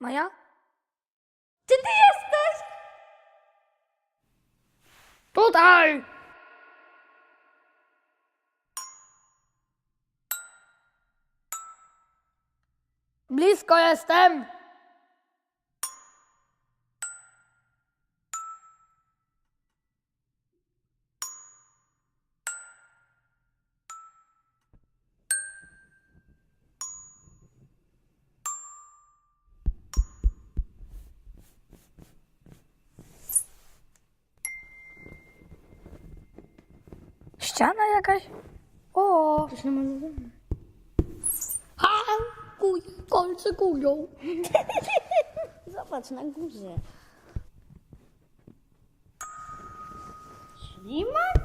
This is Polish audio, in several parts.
Maja? Gdzie ty jesteś? Tutaj! Blisko jestem! Ściana jakaś? O! Coś namalowane. A! Kuj, kolce kują. Zobacz na górze. Ślimak?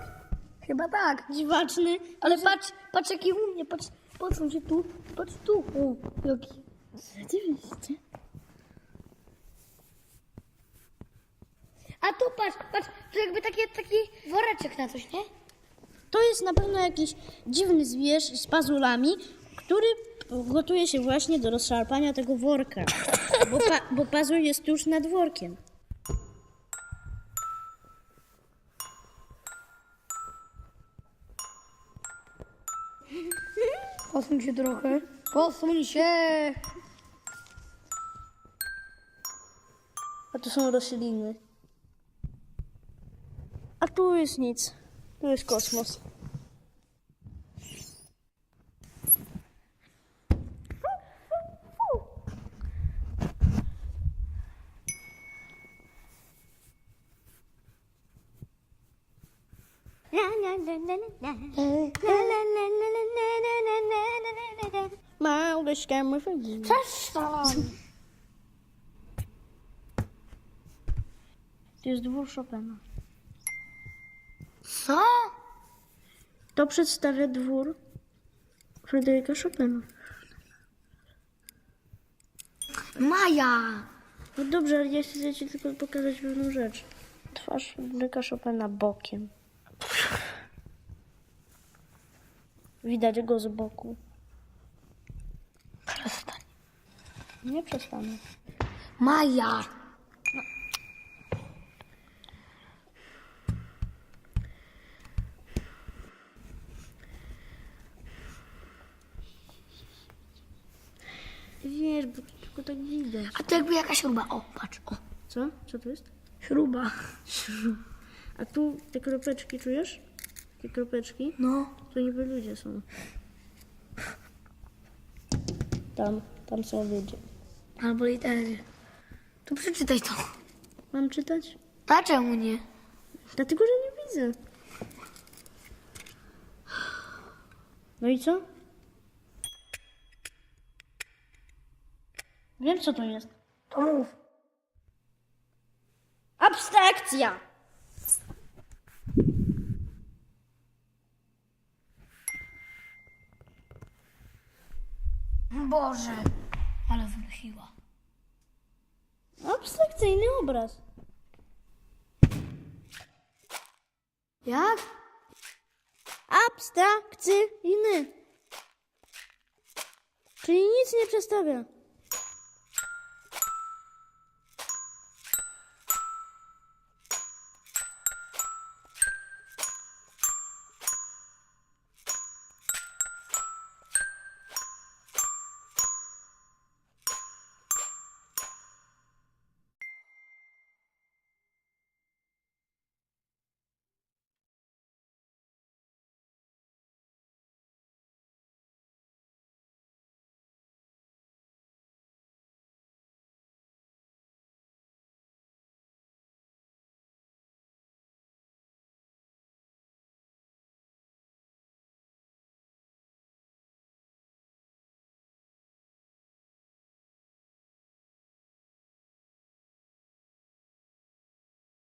Chyba tak. Dziwaczny. Ale patrz, patrz jaki u mnie, patrz, patrz on się tu, patrz tu. O, jaki. Rzeczywiście. A tu patrz, patrz, to jakby taki, taki woreczek na coś, nie? To jest na pewno jakiś dziwny zwierz z pazurami, który gotuje się właśnie do rozszarpania tego worka. Bo, pa, bo pazur jest tuż nad workiem. Posuń się trochę. Posuń się. A tu są rośliny. A tu jest nic. Tu jest kosmos. Małe szkamy Przestań. To jest dwór Chopina. Co? To przedstawia dwór Fryderyka Chopina. Maja. No dobrze, ale ja chcę ci tylko pokazać pewną rzecz. Twarz Fryderyka Chopina bokiem. Widać go z boku. Przestań. Nie przestanę. Maja. Wiesz, bo tylko tak widać. A to jakby jakaś śruba. O, patrz, o. Co? Co to jest? Śruba. A tu te kropeczki czujesz? Te kropeczki? No. To niby ludzie są. Tam, tam są ludzie. Albo litery. To przeczytaj to. Mam czytać? A czemu nie? Dlatego, że nie widzę. No i co? Wiem, co to jest. To mów. Abstrakcja! Boże. Ale wynosiła. Abstrakcyjny obraz. Jak? Abstrakcyjny. Czyli nic nie przedstawia.